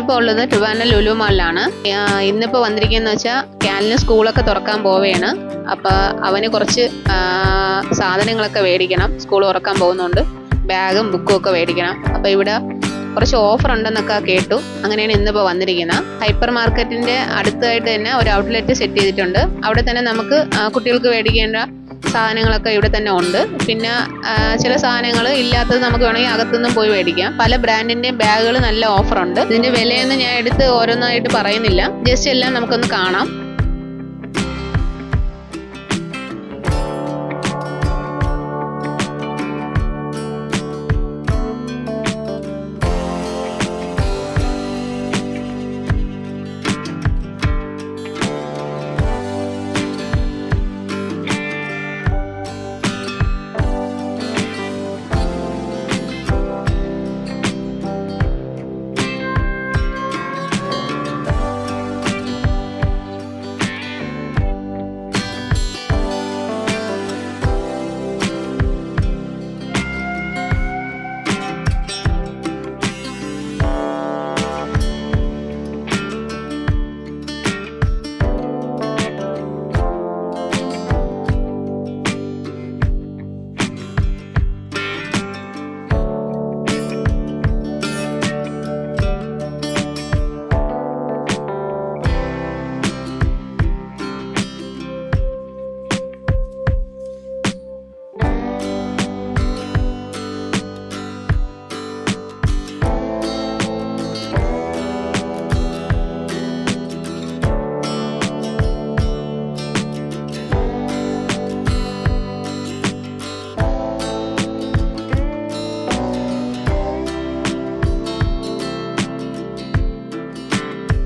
ഞാനിപ്പോൾ ഉള്ളത് ട്രിവാൻഡ്രം ലുലു മാളിലാണ് ഇന്നിപ്പോ ഇന്നിപ്പോൾ വന്നിരിക്കുന്നത് വെച്ചാൽ കാലിന് സ്കൂളൊക്കെ തുറക്കാൻ പോവുകയാണ് അപ്പോൾ അവന് കുറച്ച് സാധനങ്ങളൊക്കെ മേടിക്കണം സ്കൂൾ തുറക്കാൻ പോകുന്നുണ്ട് ബാഗും ബുക്കും ഒക്കെ മേടിക്കണം അപ്പോൾ ഇവിടെ കുറച്ച് ഓഫർ ഉണ്ടെന്നൊക്കെ കേട്ടു. അങ്ങനെയാണ് ഇന്നിപ്പോൾ വന്നിരിക്കുന്നത് ഹൈപ്പർ മാർക്കറ്റിന്റെ അടുത്തായിട്ട് തന്നെ ഒരു ഔട്ട്ലെറ്റ് സെറ്റ് ചെയ്തിട്ടുണ്ട്. അവിടെ തന്നെ നമുക്ക് കുട്ടികൾക്ക് മേടിക്കേണ്ട സാധനങ്ങളൊക്കെ ഇവിടെ തന്നെ ഉണ്ട്. പിന്നെ ചില സാധനങ്ങൾ ഇല്ലാത്തത് നമുക്ക് വേണമെങ്കിൽ അകത്തുനിന്നും പോയി മേടിക്കാം. പല ബ്രാൻഡിന്റെ ബാഗുകൾ നല്ല ഓഫർ ഉണ്ട് ഇതിന്റെ വിലയൊന്നും ഞാൻ എടുത്ത് ഓരോന്നായിട്ട് പറയുന്നില്ല. ജസ്റ്റ് എല്ലാം നമുക്കൊന്ന് കാണാം.